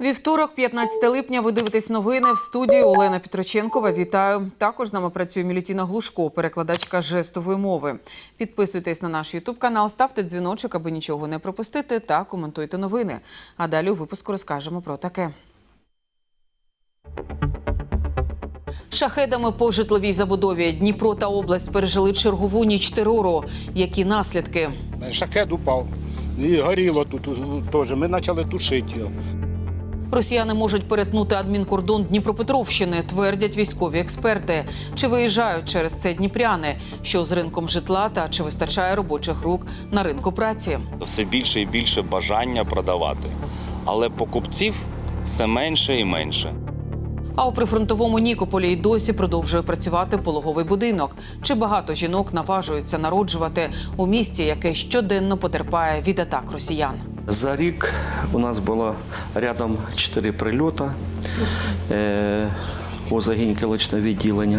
Вівторок, 15 липня. Ви дивитесь новини в студії Олена Петроченкова. Вітаю. Також з нами працює Мілітіна Глушко, перекладачка жестової мови. Підписуйтесь на наш Ютуб канал, ставте дзвіночок, аби нічого не пропустити, та коментуйте новини. А далі у випуску розкажемо про таке. Шахедами по житловій забудові Дніпро та область пережили чергову ніч терору. Які наслідки? Шахет упав. І горіло тут теж. Ми почали тушити його. Росіяни можуть перетнути адмінкордон Дніпропетровщини, твердять військові експерти. Чи виїжджають через це дніпряни? Що з ринком житла та чи вистачає робочих рук на ринку праці? все більше і більше бажання продавати. Але покупців все менше і менше. А у прифронтовому Нікополі й досі продовжує працювати пологовий будинок. Чи багато жінок наважуються народжувати у місті, яке щоденно потерпає від атак росіян? За рік у нас було рядом 4 прильоти е, у загінь-киличне відділення.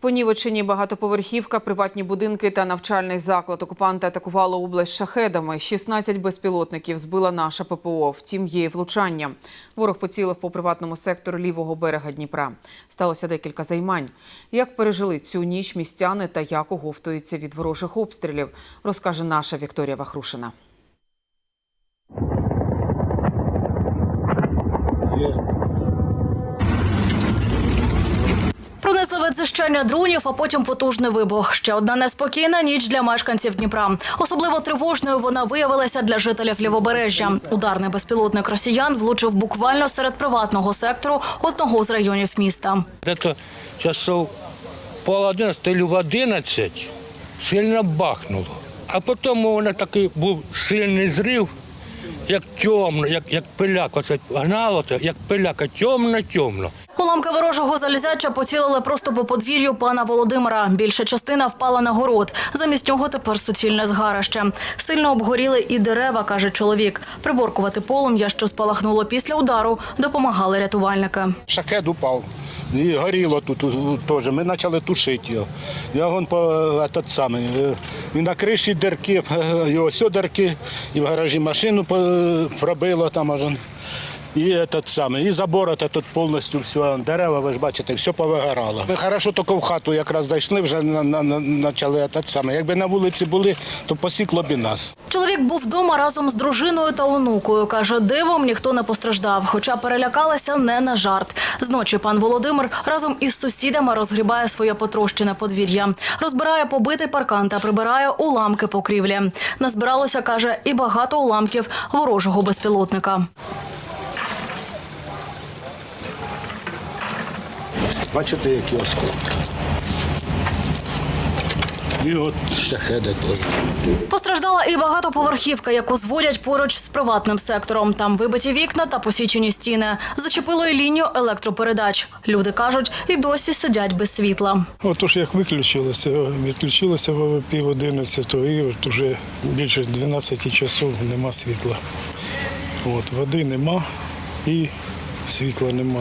Понівечені багатоповерхівка, приватні будинки та навчальний заклад. Окупанти атакували область шахедами. 16 безпілотників збила наша ППО. Втім, є і влучання. Ворог поцілив по приватному сектору лівого берега Дніпра. Сталося декілька займань. Як пережили цю ніч містяни та як оговтуються від ворожих обстрілів, розкаже наша Вікторія Вахрушина. Пронесли відзищання дронів, а потім потужний вибух. Ще одна неспокійна ніч для мешканців Дніпра. Особливо тривожною вона виявилася для жителів Лівобережжя. Ударний безпілотник росіян влучив буквально серед приватного сектору одного з районів міста. Где-то часов пол одинадцяти в одинадцять сильно бахнуло. А потім мене такий був сильний зрив, як темно, як, як пиляк. Оце гнало, це, як пиляка, темно-темно. Уламки ворожого залізяча поцілили просто по подвір'ю пана Володимира. Більша частина впала на город. Замість нього тепер суцільне згарище. Сильно обгоріли і дерева, каже чоловік. Приборкувати полум'я, що спалахнуло після удару, допомагали рятувальники. Шахет упав. І горіло тут е, теж. Ми почали тушити його. Я вон по е, самий, е, на криші дирки, е, і ось дирки, і в гаражі машину пробило там аж. І этот самий, і забор тут повністю все, дерева, ви ж бачите, все повигорало. Ми хорошо тільки в хату якраз зайшли, вже на, на, на, почали этот самий. Якби на вулиці були, то посікло б нас. Чоловік був вдома разом з дружиною та онукою. Каже, дивом ніхто не постраждав, хоча перелякалася не на жарт. Зночі пан Володимир разом із сусідами розгрібає своє потрощене подвір'я. Розбирає побитий паркан та прибирає уламки покрівлі. Назбиралося, каже, і багато уламків ворожого безпілотника. Бачите, які осколки. І от шахеди теж. Постраждала і багатоповерхівка, яку зводять поруч з приватним сектором. Там вибиті вікна та посічені стіни. Зачепило і лінію електропередач. Люди кажуть, і досі сидять без світла. Отож, як виключилося, відключилося в пів одинадцятого і от уже більше 12 часов нема світла. От, води нема і світла нема.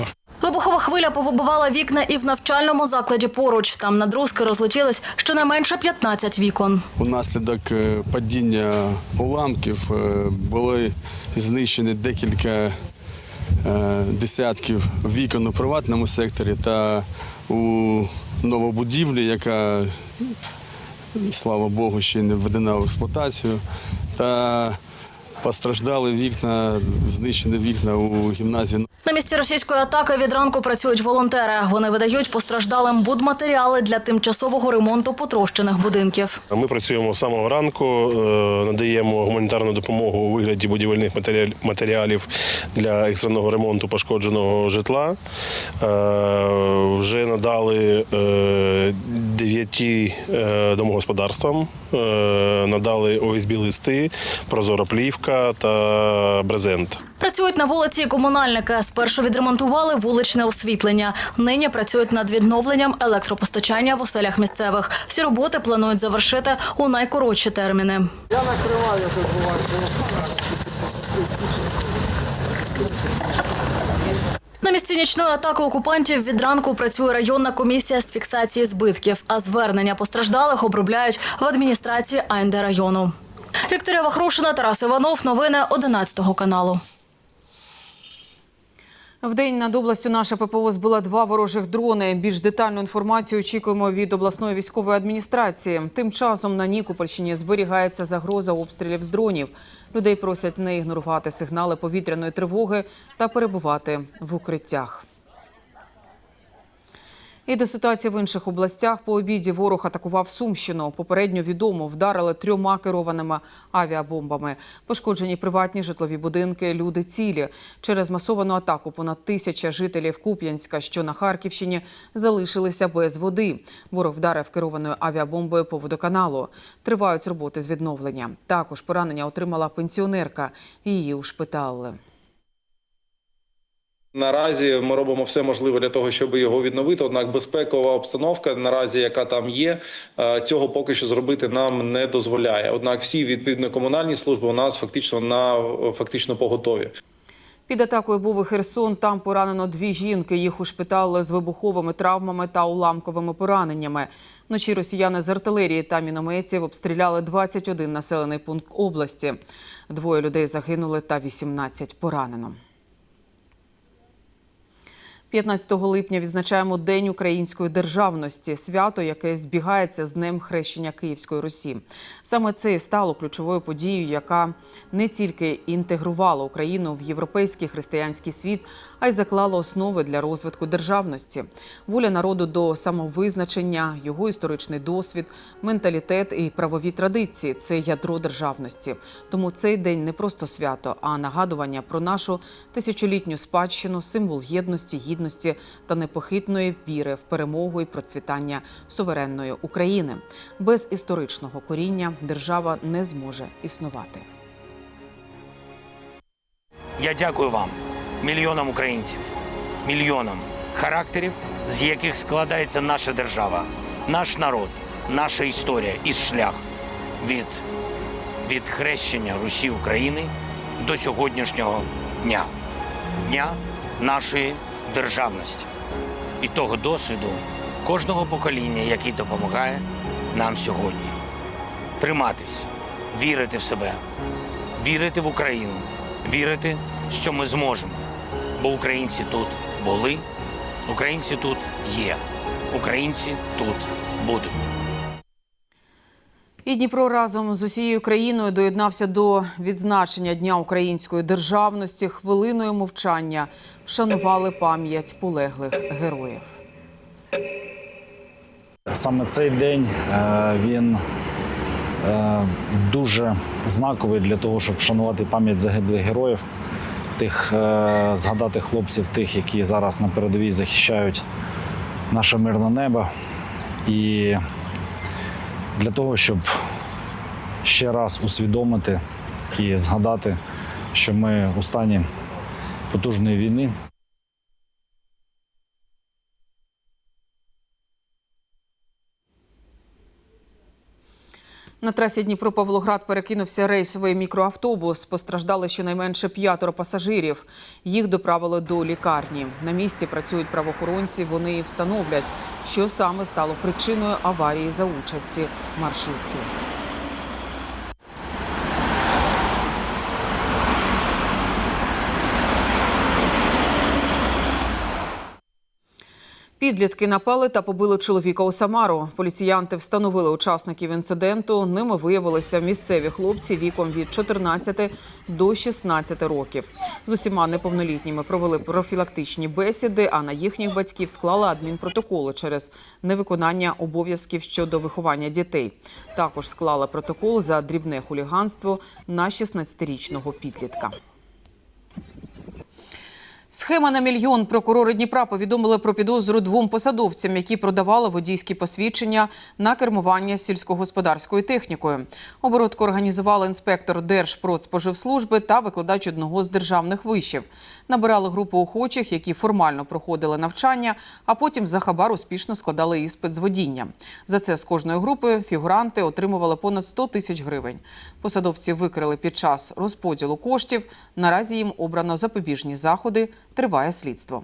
Хвиля повибивала вікна і в навчальному закладі поруч. Там на друзки розлетілись щонайменше 15 вікон. Унаслідок е, падіння уламків е, були знищені декілька е, десятків вікон у приватному секторі та у новобудівлі, яка, слава Богу, ще не введена в експлуатацію. Та постраждали вікна, знищені вікна у гімназії. На місці російської атаки від ранку працюють волонтери. Вони видають постраждалим будматеріали для тимчасового ремонту потрощених будинків. Ми працюємо з самого ранку, е, надаємо гуманітарну допомогу у вигляді будівельних матеріалів для екстреного ремонту пошкодженого житла. Е, Вже надали е, дев'яти е, домогосподарствам, надали ОСБ-листи, прозороплівка та брезент. Працюють на вулиці і комунальники. Спершу відремонтували вуличне освітлення. Нині працюють над відновленням електропостачання в оселях місцевих. Всі роботи планують завершити у найкоротші терміни. На місці нічної атаки окупантів від ранку працює районна комісія з фіксації збитків, а звернення постраждалих обробляють в адміністрації АНД району. Вікторія Вахрушина, Тарас Іванов. Новини 11 каналу. В день над областю наша ППО збила два ворожих дрони. Більш детальну інформацію очікуємо від обласної військової адміністрації. Тим часом на Нікопольщині зберігається загроза обстрілів з дронів. Людей просять не ігнорувати сигнали повітряної тривоги та перебувати в укриттях. І до ситуації в інших областях по обіді ворог атакував Сумщину. Попередньо відомо вдарили трьома керованими авіабомбами. Пошкоджені приватні житлові будинки, люди цілі. Через масовану атаку понад тисяча жителів Куп'янська, що на Харківщині, залишилися без води. Ворог вдарив керованою авіабомбою по водоканалу. Тривають роботи з відновлення. Також поранення отримала пенсіонерка. Її ушпиталили. Наразі ми робимо все можливе для того, щоб його відновити. Однак безпекова обстановка наразі, яка там є, е, цього поки що зробити нам не дозволяє. Однак, всі відповідно комунальні служби у нас фактично на фактично поготові. Під атакою був і Херсон. Там поранено дві жінки. Їх ушпиталили з вибуховими травмами та уламковими пораненнями. Вночі росіяни з артилерії та мінометів обстріляли 21 населений пункт області. Двоє людей загинули та 18 поранено. 15 липня відзначаємо День української державності, свято, яке збігається з Днем хрещення Київської Русі. Саме це і стало ключовою подією, яка не тільки інтегрувала Україну в європейський християнський світ, а й заклала основи для розвитку державності. Воля народу до самовизначення, його історичний досвід, менталітет і правові традиції це ядро державності. Тому цей день не просто свято, а нагадування про нашу тисячолітню спадщину, символ єдності, гідності та непохитної віри в перемогу і процвітання суверенної України. Без історичного коріння держава не зможе існувати. Я дякую вам, мільйонам українців, мільйонам характерів, з яких складається наша держава, наш народ, наша історія і шлях від, від хрещення Русі України до сьогоднішнього дня, дня нашої державності і того досвіду кожного покоління, який допомагає нам сьогодні. Триматись, вірити в себе, вірити в Україну, вірити, що ми зможемо. Бо українці тут були, українці тут є, українці тут будуть. І Дніпро разом з усією країною доєднався до відзначення Дня української державності. Хвилиною мовчання вшанували пам'ять полеглих героїв. Саме цей день е, він е, дуже знаковий для того, щоб вшанувати пам'ять загиблих героїв, тих е, згадати хлопців, тих, які зараз на передовій захищають наше мирне небо. І для того, щоб ще раз усвідомити і згадати, що ми у стані потужної війни. На трасі Дніпро-Павлоград перекинувся рейсовий мікроавтобус. Постраждали щонайменше п'ятеро пасажирів. Їх доправили до лікарні. На місці працюють правоохоронці. Вони встановлять, що саме стало причиною аварії за участі маршрутки. Підлітки напали та побили чоловіка у Самару. Поліціянти встановили учасників інциденту. Ними виявилися місцеві хлопці віком від 14 до 16 років. З усіма неповнолітніми провели профілактичні бесіди, а на їхніх батьків склали адмінпротоколи через невиконання обов'язків щодо виховання дітей. Також склали протокол за дрібне хуліганство на 16-річного підлітка. Схема на мільйон прокурори Дніпра повідомили про підозру двом посадовцям, які продавали водійські посвідчення на кермування сільськогосподарською технікою. Оборотку організували інспектор Держпродспоживслужби та викладач одного з державних вишів. Набирали групу охочих, які формально проходили навчання, а потім за хабар успішно складали іспит з водіння. За це з кожної групи фігуранти отримували понад 100 тисяч гривень. Посадовці викрили під час розподілу коштів. Наразі їм обрано запобіжні заходи. Триває слідство.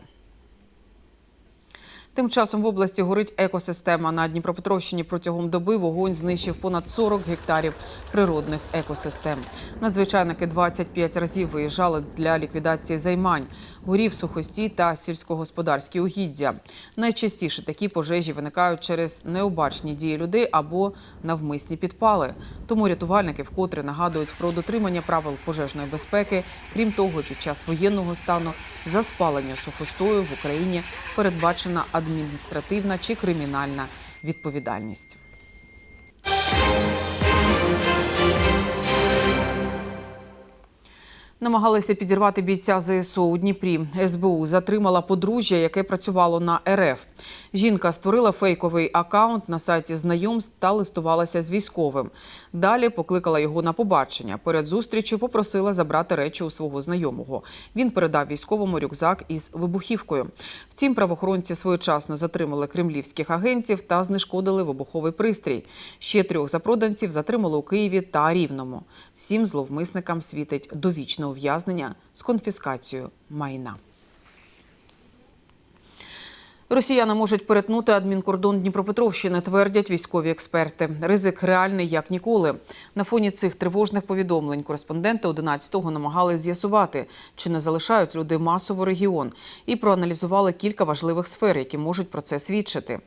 Тим часом в області горить екосистема. На Дніпропетровщині протягом доби вогонь знищив понад 40 гектарів природних екосистем. Надзвичайники 25 разів виїжджали для ліквідації займань, горів сухості та сільськогосподарські угіддя. Найчастіше такі пожежі виникають через необачні дії людей або навмисні підпали. Тому рятувальники вкотре нагадують про дотримання правил пожежної безпеки. Крім того, під час воєнного стану за спалення сухостою в Україні передбачена адміністративна чи кримінальна відповідальність. Намагалися підірвати бійця ЗСУ у Дніпрі. СБУ затримала подружжя, яке працювало на РФ. Жінка створила фейковий акаунт на сайті знайомств та листувалася з військовим. Далі покликала його на побачення. Перед зустрічю попросила забрати речі у свого знайомого. Він передав військовому рюкзак із вибухівкою. Втім, правоохоронці своєчасно затримали кремлівських агентів та знешкодили вибуховий пристрій. Ще трьох запроданців затримали у Києві та Рівному. Всім зловмисникам світить довічне ув'язнення з конфіскацією майна. Росіяни можуть перетнути адмінкордон Дніпропетровщини, твердять військові експерти. Ризик реальний як ніколи. На фоні цих тривожних повідомлень кореспонденти 11-го намагались з'ясувати, чи не залишають люди масово регіон, і проаналізували кілька важливих сфер, які можуть про це свідчити.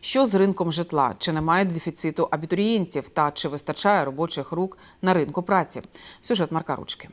Що з ринком житла? Чи немає дефіциту абітурієнтів та чи вистачає робочих рук на ринку праці? Сюжет Марка Ручки.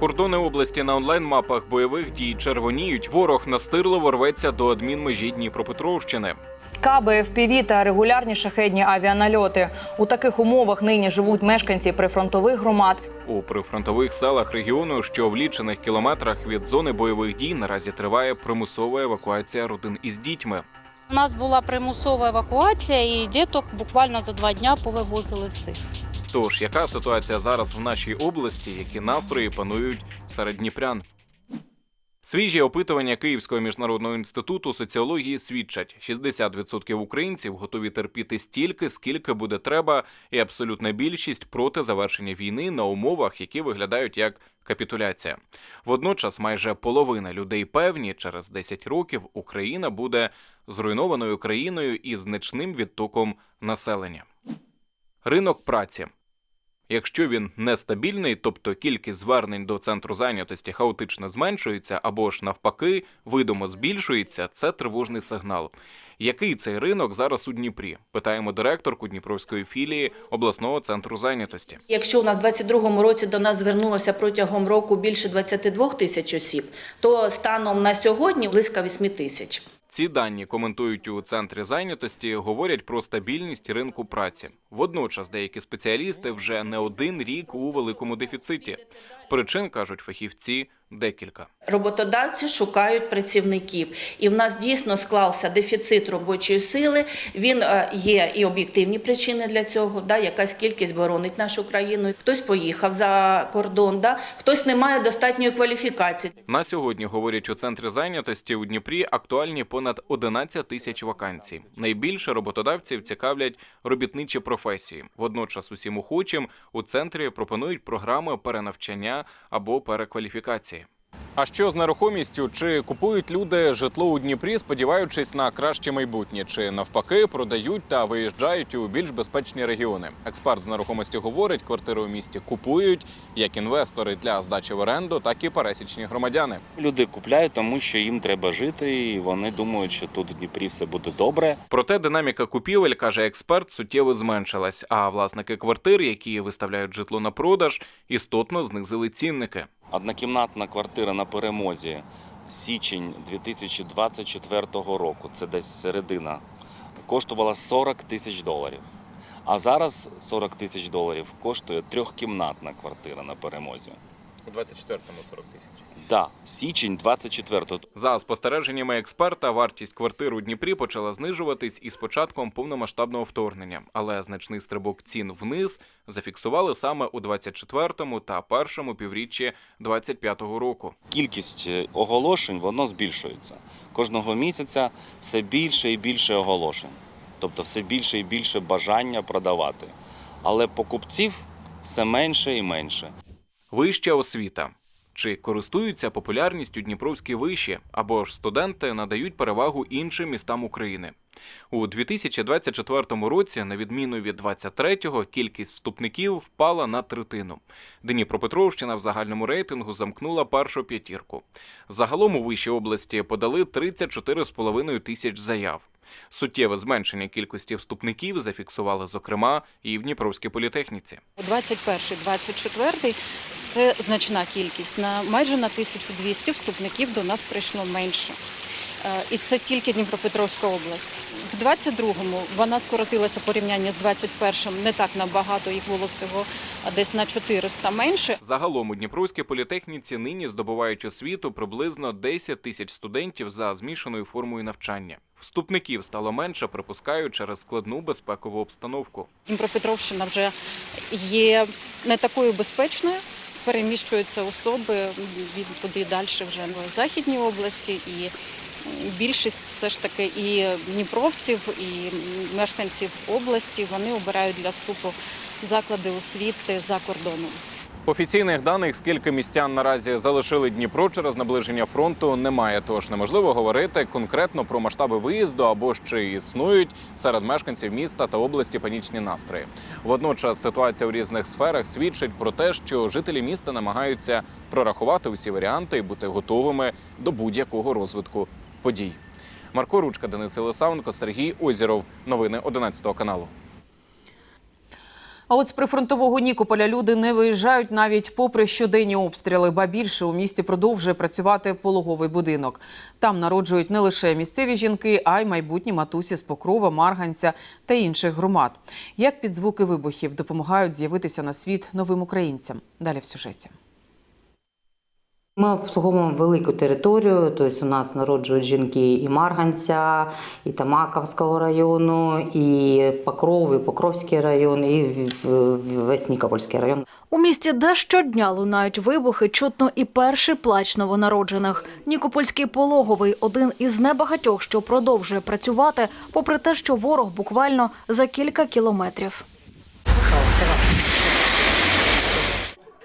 Кордони області на онлайн-мапах бойових дій червоніють. Ворог настирливо рветься до адмінмежі Дніпропетровщини. Каби, ФПВ та регулярні шахедні авіанальоти. У таких умовах нині живуть мешканці прифронтових громад. У прифронтових селах регіону, що в лічених кілометрах від зони бойових дій, наразі триває примусова евакуація родин із дітьми. У нас була примусова евакуація, і діток буквально за два дня повивозили всіх. Тож, яка ситуація зараз в нашій області, які настрої панують серед дніпрян? Свіжі опитування Київського міжнародного інституту соціології свідчать: 60% українців готові терпіти стільки, скільки буде треба, і абсолютна більшість проти завершення війни на умовах, які виглядають як капітуляція. Водночас, майже половина людей певні, через 10 років Україна буде зруйнованою країною із значним відтоком населення. Ринок праці. Якщо він нестабільний, тобто кількість звернень до центру зайнятості хаотично зменшується або ж навпаки видимо збільшується, це тривожний сигнал. Який цей ринок зараз у Дніпрі? Питаємо директорку Дніпровської філії обласного центру зайнятості. Якщо у нас в 2022 році до нас звернулося протягом року більше 22 тисяч осіб, то станом на сьогодні близько 8 тисяч. Ці дані коментують у центрі зайнятості, говорять про стабільність ринку праці. Водночас деякі спеціалісти вже не один рік у великому дефіциті. Причин кажуть фахівці декілька. Роботодавці шукають працівників, і в нас дійсно склався дефіцит робочої сили. Він е, є і об'єктивні причини для цього. Да, якась кількість боронить нашу країну. Хтось поїхав за кордон, да, хтось не має достатньої кваліфікації. На сьогодні говорять у центрі зайнятості у Дніпрі актуальні понад 11 тисяч вакансій. Найбільше роботодавців цікавлять робітничі професії. Водночас усім охочим у центрі пропонують програми перенавчання або перекваліфікації. А що з нерухомістю? Чи купують люди житло у Дніпрі, сподіваючись на краще майбутнє, чи навпаки продають та виїжджають у більш безпечні регіони? Експерт з нерухомості говорить, квартири у місті купують як інвестори для здачі в оренду, так і пересічні громадяни. Люди купляють, тому що їм треба жити, і вони думають, що тут в Дніпрі все буде добре. Проте динаміка купівель, каже експерт, суттєво зменшилась. А власники квартир, які виставляють житло на продаж, істотно знизили цінники. Однокімнатна квартира на перемозі січень 2024 року, це десь середина, коштувала 40 тисяч доларів. А зараз 40 тисяч доларів коштує трьохкімнатна квартира на перемозі. У 24-му 40 тисяч. Да, січень 24-го. За спостереженнями експерта, вартість квартир у Дніпрі почала знижуватись із початком повномасштабного вторгнення, але значний стрибок цін вниз зафіксували саме у 24-му та першому півріччі 25-го року. Кількість е, оголошень воно збільшується. Кожного місяця все більше і більше оголошень. Тобто все більше і більше бажання продавати. Але покупців все менше і менше. Вища освіта. Чи користуються популярністю дніпровські виші або ж студенти надають перевагу іншим містам України? У 2024 році, на відміну від 23-го, кількість вступників впала на третину. Дніпропетровщина в загальному рейтингу замкнула першу п'ятірку. Загалом у вищій області подали 34,5 тисяч заяв. Суттєве зменшення кількості вступників зафіксували, зокрема, і в Дніпровській політехніці. 21-24 це значна кількість. На майже на 1200 вступників до нас прийшло менше. Е, І це тільки Дніпропетровська область. В 22-му вона скоротилася порівняння з 21-м не так набагато, їх було всього десь на 400 менше. Загалом у Дніпровській політехніці нині здобувають освіту приблизно 10 тисяч студентів за змішаною формою навчання. Вступників стало менше, припускають через складну безпекову обстановку. Дніпропетровщина вже є не такою безпечною. Переміщуються особи від туди далі вже в Західній області, і більшість все ж таки і дніпровців, і мешканців області вони обирають для вступу заклади освіти за кордоном. Офіційних даних, скільки містян наразі залишили Дніпро через наближення фронту, немає. Тож неможливо говорити конкретно про масштаби виїзду або ще існують серед мешканців міста та області панічні настрої. Водночас ситуація у різних сферах свідчить про те, що жителі міста намагаються прорахувати усі варіанти і бути готовими до будь-якого розвитку подій. Марко Ручка, Денис Єлисавенко, Сергій Озіров. Новини 11 каналу. А от з прифронтового Нікополя люди не виїжджають навіть попри щоденні обстріли. Ба більше у місті продовжує працювати пологовий будинок. Там народжують не лише місцеві жінки, а й майбутні матусі з Покрова, Марганця та інших громад. Як під звуки вибухів допомагають з'явитися на світ новим українцям? Далі в сюжеті. Ми обслуговуємо велику територію, тобто у нас народжують жінки і Марганця, і Тамаковського району, і Покров, і Покровський район, і весь Нікопольський район. У місті, де щодня лунають вибухи, чутно і перший плач новонароджених. Нікопольський пологовий один із небагатьох, що продовжує працювати, попри те, що ворог буквально за кілька кілометрів.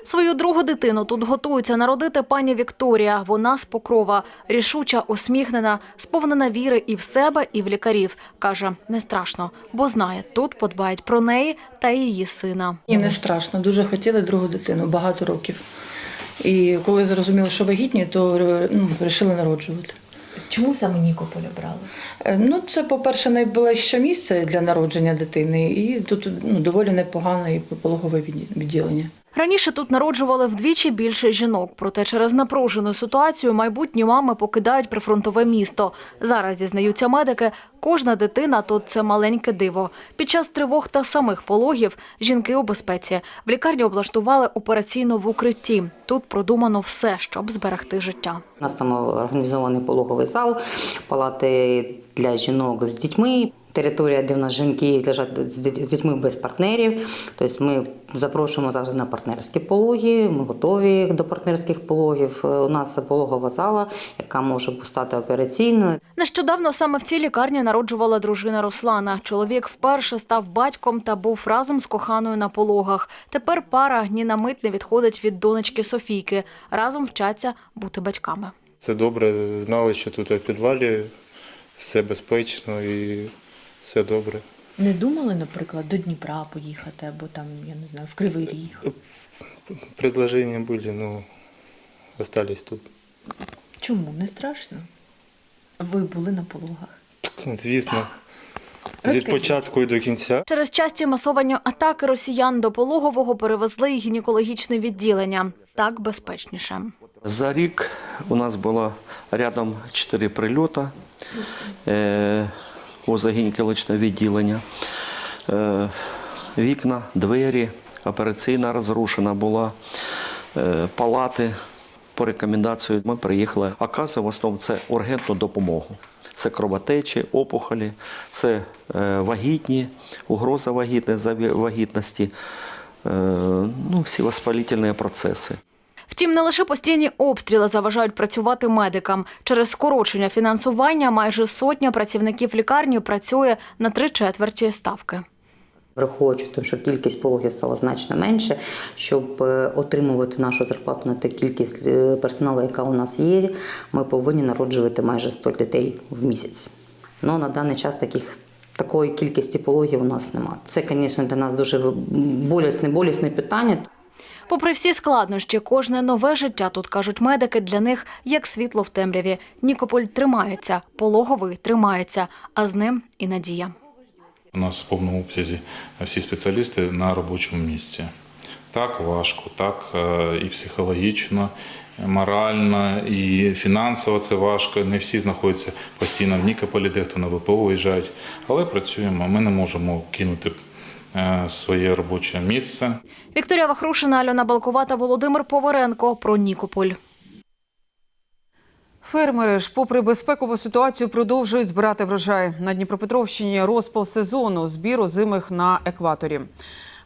Свою другу дитину тут готується народити пані Вікторія. Вона з Покрова, рішуча, усміхнена, сповнена віри і в себе, і в лікарів. Каже, не страшно, бо знає, тут подбають про неї та її сина. І не страшно. Дуже хотіли другу дитину багато років. І коли зрозуміли, що вагітні, то ну, вирішили народжувати. Чому саме Нікополь обрали? Е, Ну, це, по-перше, найближче місце для народження дитини, і тут ну, доволі непогане і пологове відділення. Раніше тут народжували вдвічі більше жінок, проте через напружену ситуацію майбутні мами покидають прифронтове місто. Зараз зізнаються медики, кожна дитина тут це маленьке диво. Під час тривог та самих пологів жінки у безпеці. В лікарні облаштували операційну в укритті. Тут продумано все, щоб зберегти життя. У нас там організований пологовий зал, палати для жінок з дітьми. Територія, де в нас жінки лежать з дітьми без партнерів. Тобто ми запрошуємо завжди на партнерські пологи. Ми готові до партнерських пологів. Е, У нас пологова зала, яка може стати операційною. Нещодавно саме в цій лікарні народжувала дружина Руслана. Чоловік вперше став батьком та був разом з коханою на пологах. Тепер пара ні на мить не відходить від донечки Софійки. Разом вчаться бути батьками. Це добре, знали, що тут в підвалі все безпечно і все добре. Не думали, наприклад, до Дніпра поїхати або там, я не знаю, в Кривий Ріг. Предложення були, ну остались тут. Чому? Не страшно? Ви були на пологах. Ну, Звісно, від початку і до кінця. Через часті масовані атаки росіян до пологового перевезли й гінекологічне відділення. Так безпечніше. За рік у нас було рядом 4 прильоти е, у відділення. Е, вікна, двері, операційна розрушена була, е, палати. По рекомендації ми приїхали. Оказує в основному це ургентну допомогу. Це кровотечі, опухолі, це е, вагітні, угроза вагітності, е, ну, всі воспалительні процеси. Втім, не лише постійні обстріли заважають працювати медикам. Через скорочення фінансування майже сотня працівників лікарні працює на три четверті ставки. Враховуючи те, що кількість пологів стала значно менше, щоб е, отримувати нашу зарплату на ту кількість е, персоналу, яка у нас є, ми повинні народжувати майже 100 дітей в місяць. Ну на даний час таких. Такої кількості пологів у нас немає. Це, звісно, для нас дуже болісне, болісне питання. Попри всі складнощі, кожне нове життя, тут кажуть медики, для них як світло в темряві. Нікополь тримається, пологовий тримається, а з ним і надія. У нас в повному обсязі всі спеціалісти на робочому місці. Так важко, так е, і психологічно, морально, і фінансово це важко. Не всі знаходяться постійно в Нікополі, дехто на ВПО виїжджають, але працюємо. Ми не можемо кинути своє робоче місце. Вікторія Вахрушина, Альона Балкова Володимир Поваренко про Нікополь. Фермери ж, попри безпекову ситуацію, продовжують збирати врожай. На Дніпропетровщині розпал сезону збіру зимих на екваторі.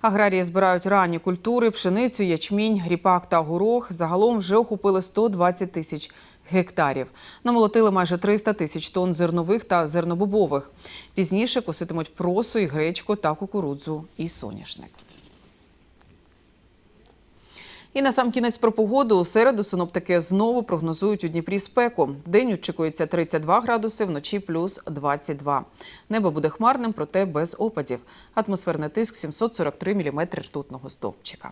Аграрії збирають ранні культури, пшеницю, ячмінь, гріпак та горох. Загалом вже охопили 120 тисяч гектарів. Намолотили майже 300 тисяч тонн зернових та зернобобових. Пізніше коситимуть просу і гречку та кукурудзу і соняшник. І на сам кінець про погоду. У середу синоптики знову прогнозують у Дніпрі спеку. Вдень очікується 32 градуси, вночі плюс 22. Небо буде хмарним, проте без опадів. Атмосферний тиск 743 мм ртутного стовпчика.